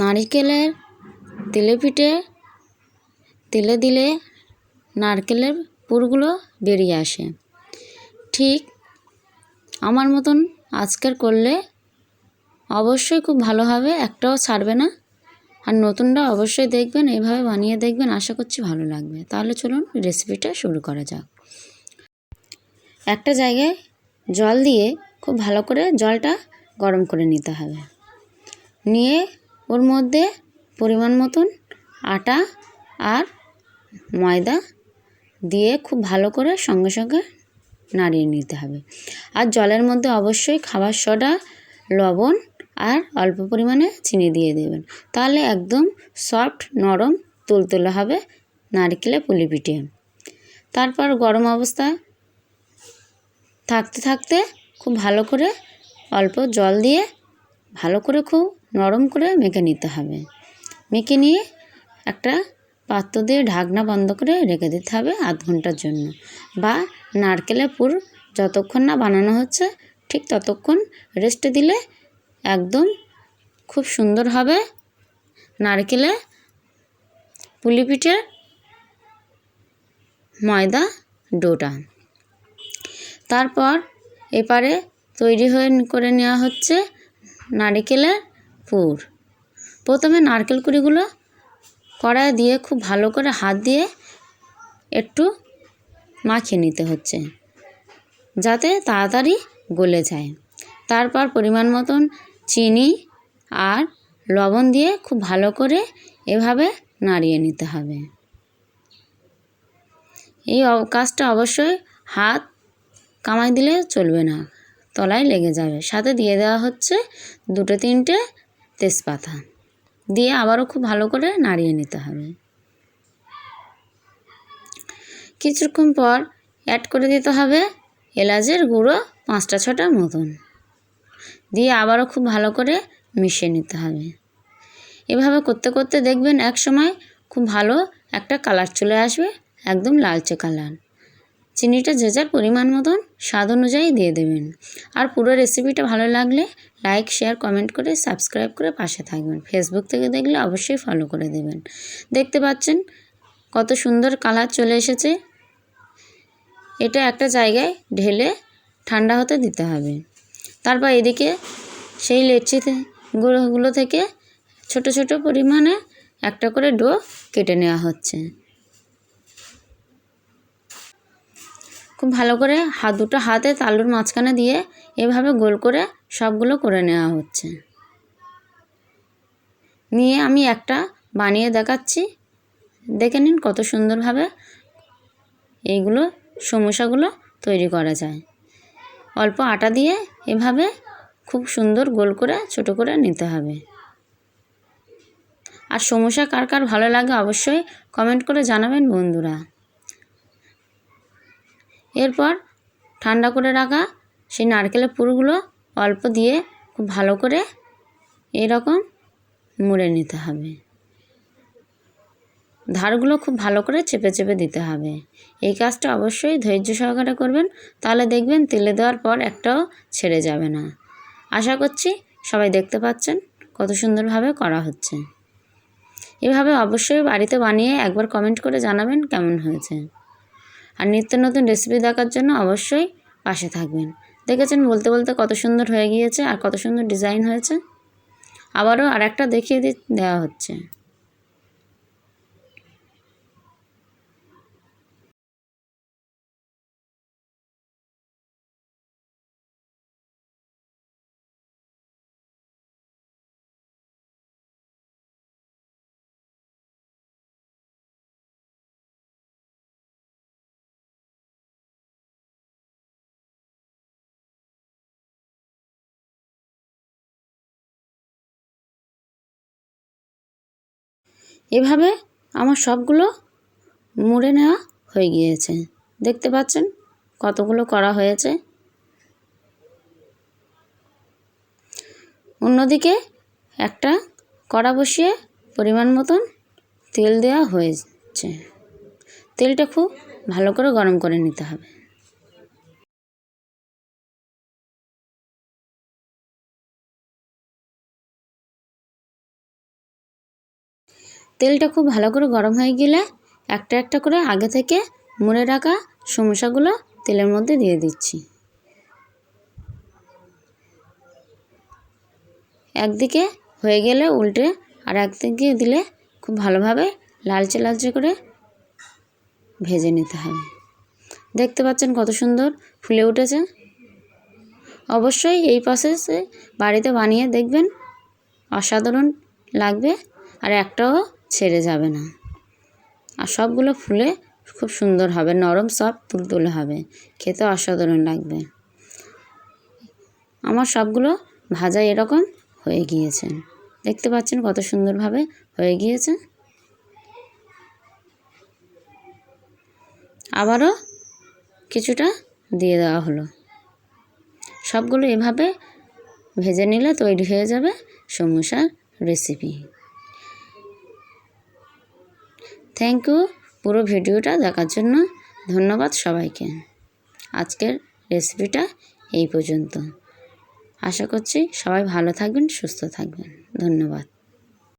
নারিকেলের তেলে পিঠে, তেলে দিলে নারকেলের পুরগুলো বেরিয়ে আসে। ঠিক আমার মতন আজকের করলে অবশ্যই খুব ভালো হবে, একটাও ছাড়বে না। আর নতুনটা অবশ্যই দেখবেন এইভাবে বানিয়ে দেখবেন, আশা করছি ভালো লাগবে। তাহলে চলুন রেসিপিটা শুরু করা যাক। একটা জায়গায় জল দিয়ে খুব ভালো করে জলটা গরম করে নিতে হবে। নিয়ে ওর মধ্যে পরিমাণ মতন আটা আর ময়দা দিয়ে খুব ভালো করে সঙ্গে সঙ্গে নাড়িয়ে নিতে হবে। আর জলের মধ্যে অবশ্যই খাবার সোডা, লবণ আর অল্প পরিমাণে চিনি দিয়ে দেবেন। তাহলে একদম সফট, নরম, তুলতুলে হবে নারকেলে পুলি পিঠে। তারপর গরম অবস্থা থাকতে থাকতে খুব ভালো করে অল্প জল দিয়ে ভালো করে খুব নরম করে মেখে নিতে হবে। মেখে নিয়ে একটা পাত্র দিয়ে ঢাকনা বন্ধ করে রেখে দিতে হবে আধ ঘণ্টার জন্য বা নারকেলের পুর যতক্ষণ না বানানো হচ্ছে ঠিক ততক্ষণ রেস্টে দিলে একদম খুব সুন্দর হবে নারকেলে পুলি পিঠের ময়দা ডোটা। তারপর এপারে তৈরি হয়ে করে নেওয়া হচ্ছে নারিকেলের পুর। প্রথমে নারকেল কুড়িগুলো কড়াই দিয়ে খুব ভালো করে হাত দিয়ে একটু মাখিয়ে নিতে হচ্ছে, যাতে তাড়াতাড়ি গলে যায়। তারপর পরিমাণ মতন চিনি আর লবণ দিয়ে খুব ভালো করে এভাবে নাড়িয়ে নিতে হবে। এই কাজটা অবশ্যই হাত কামাই দিলে চলবে না। তলায় লেগে যাবে। সাথে দিয়ে দেওয়া হচ্ছে দুটো তিনটে তেজপাতা। দিয়ে আবারও খুব ভালো করে নাড়িয়ে নিতে হবে। কিছুক্ষণ পর অ্যাড করে দিতে হবে এলাচের গুঁড়ো পাঁচটা ছটা মতন। দিয়ে আবারও খুব ভালো করে মিশিয়ে নিতে হবে। এভাবে করতে করতে দেখবেন এক সময় খুব ভালো একটা কালার চলে আসবে, একদম লালচে কালার চিনিটা যে যার পরিমাণ মতন, স্বাদ অনুযায়ী দিয়ে দেবেন। আর পুরো রেসিপিটা ভালো লাগলে লাইক শেয়ার কমেন্ট করে সাবস্ক্রাইব করে পাশে থাকবেন। ফেসবুক থেকে দেখলে অবশ্যই ফলো করে দেবেন। দেখতে পাচ্ছেন কত সুন্দর কালার চলে এসেছে। এটা একটা জায়গায় ঢেলে ঠান্ডা হতে দিতে হবে। তারপর এদিকে সেই লেচি গুঁড়োগুলো থেকে ছোট ছোট পরিমাণে একটা করে ডো কেটে নেওয়া হচ্ছে। খুব ভালো করে হাত দুটো হাতে তালুর মাঝখানে দিয়ে এভাবে গোল করে সবগুলো করে নেওয়া হচ্ছে। নিয়ে আমি একটা বানিয়ে দেখাচ্ছি। দেখে নিন কত সুন্দরভাবে এইগুলো সমস্যাগুলো তৈরি করা যায়। অল্প আটা দিয়ে এভাবে খুব সুন্দর গোল করে ছোট করে নিতে হবে। আর সমস্যা কার কার ভালো লাগে অবশ্যই কমেন্ট করে জানাবেন বন্ধুরা। এরপর ঠান্ডা করে রাখা সেই নারকেলের পুরগুলো অল্প দিয়ে খুব ভালো করে এরকম মুড়ে নিতে হবে। ধারগুলো খুব ভালো করে চেপে চেপে দিতে হবে। এই কাজটা অবশ্যই ধৈর্য সহকারে করবেন, তাহলে দেখবেন তেলে দেওয়ার পর একটাও ছেড়ে যাবে না। আশা করছি সবাই দেখতে পাচ্ছেন কত সুন্দরভাবে করা হচ্ছে। এভাবে অবশ্যই বাড়িতে বানিয়ে একবার কমেন্ট করে জানাবেন কেমন হয়েছে। আর নিত্য নতুন রেসিপি দেখার জন্য অবশ্যই পাশে থাকবেন। দেখেছেন বলতে বলতে কত সুন্দর হয়ে গিয়েছে আর কত সুন্দর ডিজাইন হয়েছে? আবারও আর একটা দেখিয়ে দেওয়া হচ্ছে। এভাবে আমার সবগুলো মুড়ে নেওয়া হয়ে গিয়েছে। দেখতে পাচ্ছেন কতগুলো করা হয়েছে। অন্যদিকে একটা কড়া বসিয়ে পরিমাণ মতন তেল দেওয়া হয়েছে। তেলটা খুব ভালো করে গরম করে নিতে হবে। তেলটা খুব ভালো করে গরম হয়ে গেলে একটা একটা করে আগে থেকে মুড়ে রাখা সমস্যাগুলো তেলের মধ্যে দিয়ে দিচ্ছি। একদিকে হয়ে গেলে উল্টে আর একদিকে দিলে খুব ভালোভাবে লালচে লালচে করে ভেজে নিতে হবে। দেখতে পাচ্ছেন কত সুন্দর ফুলে উঠেছে। অবশ্যই এই প্রসেসে বাড়িতে বানিয়ে দেখবেন, অসাধারণ লাগবে। আর একটাও ছেড়ে যাবে না। আর সবগুলো ফুলে খুব সুন্দর হবে, নরম সফট তুলতুলে হবে। খেতে অসাধারণ লাগবে। আমার সবগুলো ভাজা এরকম হয়ে গিয়েছে। দেখতে পাচ্ছেন কত সুন্দরভাবে হয়ে গিয়েছে। আবারও কিছুটা দিয়ে দেওয়া হলো। সবগুলো এভাবে ভেজে নিলে তৈরি হয়ে যাবে সমোসার রেসিপি থ্যাংক ইউ পুরো ভিডিওটা দেখার জন্য ধন্যবাদ সবাইকে। আজকের রেসিপিটা এই পর্যন্ত। আশা করছি সবাই ভালো থাকবেন, সুস্থ থাকবেন। ধন্যবাদ।